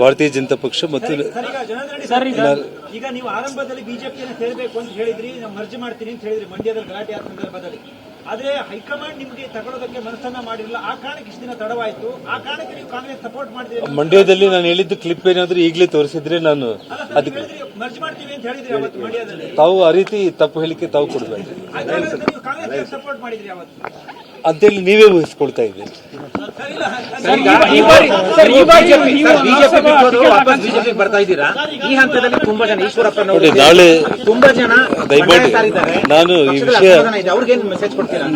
ಭಾರತೀಯ ಜನತಾ ಪಕ್ಷ ಮತ್ತು ಸರ್ ಈಗ ಈಗ ನೀವು ಆರಂಭದಲ್ಲಿ ಬಿಜೆಪಿಯನ್ನು ಸೇರ್ಬೇಕು ಅಂತ ಹೇಳಿದ್ರಿ ನಾವು ಮರ್ಜಿ ಮಾಡ್ತೀನಿ ಅಂತ ಹೇಳಿದ್ರಿ ಮಂಡ್ಯದಲ್ಲಿ ಗಲಾಟೆ ಆದ ಸಂದರ್ಭದಲ್ಲಿ. ಆದ್ರೆ ಹೈಕಮಾಂಡ್ ನಿಮಗೆ ತಗೊಳ್ಳೋದಕ್ಕೆ ಮನಸ್ಸನ್ನ ಮಾಡಿರಲಿಲ್ಲ. ಆ ಕಾರಣಕ್ಕೆ ಇಷ್ಟು ದಿನ ತಡವಾಯಿತು. ಆ ಕಾರಣಕ್ಕೆ ನೀವು ಕಾಂಗ್ರೆಸ್ ಸಪೋರ್ಟ್ ಮಾಡಿದ್ರಿ ಮಂಡ್ಯದಲ್ಲಿ ನಾನು ಹೇಳಿದ್ದು ಕ್ಲಿಪ್ ಏನಾದ್ರೂ ಈಗಲೇ ತೋರಿಸಿದ್ರೆ ನಾನು ಅದಕ್ಕೆ ಮರ್ಜ್ ಮಾಡ್ತೀವಿ ಅಂತ ಹೇಳಿದ್ರಿ ಅವತ್ತು ಮಂಡ್ಯದಲ್ಲಿ. ತಾವು ಆ ರೀತಿ ತಪ್ಪು ಹೇಳಿಕೆ ತಾವು ಕೊಡ್ಬೇಕು. ನೀವು ಕಾಂಗ್ರೆಸ್ ಸಪೋರ್ಟ್ ಮಾಡಿದ್ರಿ ಅವತ್ತು. ಅಂತೇಳಿ ನೀವೇ ಊಹಿಸ್ಕೊಳ್ತಾ ಇದ್ದೀರಿ. ಸರ್ ಈ- ಈ ಬಾರಿ ಸರ್ ಈ ಬಾರಿ ಬಿಜೆಪಿ ಲೋಕಸಭಾ ಬಿಟ್ಟೋದು ಟಿಕೆಟ್ ವಾಪಸ್ ಬಿಜೆಪಿ ಬರ್ತಾ ಇದ್ದೀರಾ? ಈ ಹಂತದಲ್ಲಿ ತುಂಬಾ ಜನ ಈಶ್ವರಪ್ಪ ನೋಡಿ ನಾಳೆ ತುಂಬಾ ಜನ ದಯಮಾಡಿ ನಾನು ಈ ವಿಷಯ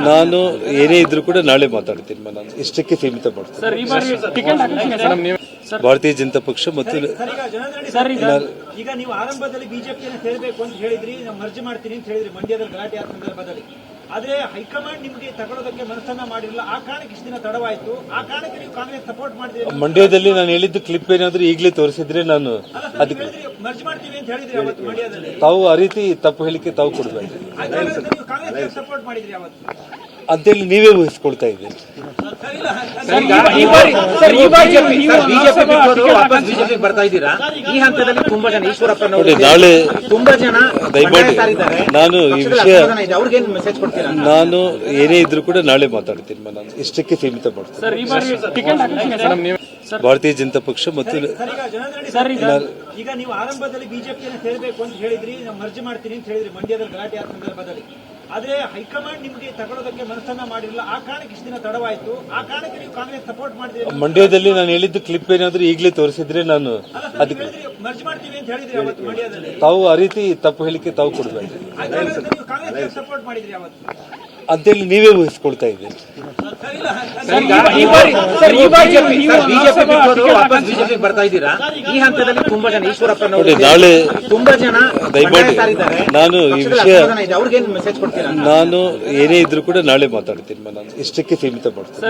ನಾನು ಏನೇ ಇದ್ರೂ ಕೂಡ ನಾಳೆ ಮಾತಾಡ್ತೀನಿ ನಾನು ಇಷ್ಟಕ್ಕೆ ಸೀಮಿತ ಮಾಡ್ತೀನಿ. ಸರ್ ಈ ಬಾರಿ ಸರ್ ಭಾರತೀಯ ಜನತಾ ಪಕ್ಷ ಮತ್ತು ಸರ್ ಈಗ ನೀವು ಆರಂಭದಲ್ಲಿ ಬಿಜೆಪಿ ಸೇರ್ಬೇಕು ಅಂತ ಹೇಳಿದ್ರಿ ಮರ್ಜಿ ಮಾಡ್ತೀನಿ ಅಂತ ಹೇಳಿದ್ರಿ ಮಂಡ್ಯದಲ್ಲಿ ಗಲಾಟೆ ಆದ ಸಂದರ್ಭದಲ್ಲಿ. ಆದ್ರೆ ಹೈಕಮಾಂಡ್ ನಿಮಗೆ ತಗೊಳ್ಳೋದಕ್ಕೆ ಮನಸ್ಸನ್ನ ಮಾಡಿರಲಿಲ್ಲ ಆ ಕಾರಣಕ್ಕೆ ಇಷ್ಟು ದಿನ ತಡವಾಯಿತು. ಆ ಕಾರಣಕ್ಕೆ ನೀವು ಕಾಂಗ್ರೆಸ್ ಸಪೋರ್ಟ್ ಮಾಡಿದ್ರಿ ಮಂಡ್ಯದಲ್ಲಿ ನಾನು ಹೇಳಿದ್ದು ಕ್ಲಿಪ್ ಏನಾದ್ರೂ ಈಗಲೇ ತೋರಿಸಿದ್ರೆ ನಾನು ಅದಕ್ಕೆ ಮರ್ಜ್ ಮಾಡ್ತೀವಿ ಅಂತ ಹೇಳಿದ್ರಿ ಅವತ್ತು ಮಂಡ್ಯದಲ್ಲಿ. ತಾವು ಆ ರೀತಿ ತಪ್ಪು ಹೇಳಿಕೆ ತಾವು ಕೊಡ್ಬೇಕು. ಕಾಂಗ್ರೆಸ್ ಸಪೋರ್ಟ್ ಮಾಡಿದ್ರಿ ಅವತ್ತು. ಅಂತೇಳಿ ನೀವೇ ಊಹಿಸ್ಕೊಳ್ತಾ ಇದ್ದೀರಿ. ಸರ್ ಈ- ಈ ಬಾರಿ ಸರ್ ಈ ಬಾರಿ ಬಿಜೆಪಿ ಲೋಕಸಭಾ ಬಿಟ್ಟೋದು ಟಿಕೆಟ್ ವಾಪಸ್ ಹಾಕಿದ್ದೀನಿ ಬಿಜೆಪಿ ಬರ್ತಾ ಇದ್ದೀರಾ? ಈ ಹಂತದಲ್ಲಿ ತುಂಬಾ ಜನ ನೋಡಿ ನಾಳೆ ತುಂಬಾ ಜನ ದಯಮಾಡಿ ನಾನು ಈ ವಿಷಯ ನಾನು ಏನೇ ಇದ್ರೂ ಕೂಡ ನಾಳೆ ಮಾತಾಡ್ತೀನಿ ನಾನು ಇಷ್ಟಕ್ಕೆ ಸೀಮಿತ ಮಾಡ್ತೀನಿ. ಸರ್ ಈ ಬಾರಿ ಟಿಕೆಟ್ ಹಾಕಿದ್ದೀನಿ ಸರ್ ಭಾರತೀಯ ಜನತಾ ಪಕ್ಷ ಮತ್ತು ಸರ್ ಈಗ ನೀವು ಆರಂಭದಲ್ಲಿ ಬಿಜೆಪಿ ಸೇರ್ಬೇಕು ಅಂತ ಹೇಳಿದ್ರಿ ಮರ್ಜಿ ಮಾಡ್ತೀನಿ ಅಂತ ಹೇಳಿದ್ರಿ ಮಂಡ್ಯದಲ್ಲಿ ಗಲಾಟೆ ಆದ ಸಂದರ್ಭದಲ್ಲಿ. ಆದ್ರೆ ಹೈಕಮಾಂಡ್ ನಿಮಗೆ ತಗೊಳ್ಳೋದಕ್ಕೆ ಮನಸ್ಸನ್ನ ಮಾಡಿರಲಿಲ್ಲ ಆ ಕಾರಣಕ್ಕೆ ಇಷ್ಟು ದಿನ ತಡವಾಯಿತು. ಆ ಕಾರಣಕ್ಕೆ ನೀವು ಕಾಂಗ್ರೆಸ್ ಸಪೋರ್ಟ್ ಮಾಡಿದ್ರಿ ಮಂಡ್ಯದಲ್ಲಿ ನಾನು ಹೇಳಿದ್ದು ಕ್ಲಿಪ್ ಏನಾದ್ರೂ ಈಗಲೇ ತೋರಿಸಿದ್ರೆ ನಾನು ಅದಕ್ಕೆ ಮರ್ಜ್ ಮಾಡ್ತೀವಿ ಅಂತ ಹೇಳಿದ್ರಿ ಅವತ್ತು ಮಂಡ್ಯದಲ್ಲಿ. ತಾವು ಆ ರೀತಿ ತಪ್ಪು ಹೇಳಿಕೆ ತಾವು ಕೊಡ್ಬೇಕು. ಕಾಂಗ್ರೆಸ್ ಸಪೋರ್ಟ್ ಮಾಡಿದ್ರಿ ಅವತ್ತು. ಅಂತೇಳಿ ನೀವೇ ಊಹಿಸ್ಕೊಳ್ತಾ ಇದ್ದೀರಿ. ಸರ್ ಈ- ಈ ಬಾರಿ ಸರ್ ಈ ಬಾರಿ ಬಿಜೆಪಿ ಲೋಕಸಭಾ ಬಿಟ್ಟೋದು ಟಿಕೆಟ್ ವಾಪಸ್ ಹಾಕಿದ್ದೀನಿ ಬಿಜೆಪಿ ಬರ್ತಾ ಇದ್ದೀರಾ? ಈ ಹಂತದಲ್ಲಿ ತುಂಬಾ ಜನ ಈಶ್ವರಪ್ಪ ನೋಡಿ ನಾಳೆ ತುಂಬಾ ಜನ ದಯಮಾಡಿ ನಾನು ಈ ವಿಷಯ ನಾನು ಏನೇ ಇದ್ರು ಕೂಡ ನಾಳೆ ಮಾತಾಡ್ತೀನಿ ನಾನು ಇಷ್ಟಕ್ಕೆ ಸೀಮಿತ ಮಾಡ್ತೀನಿ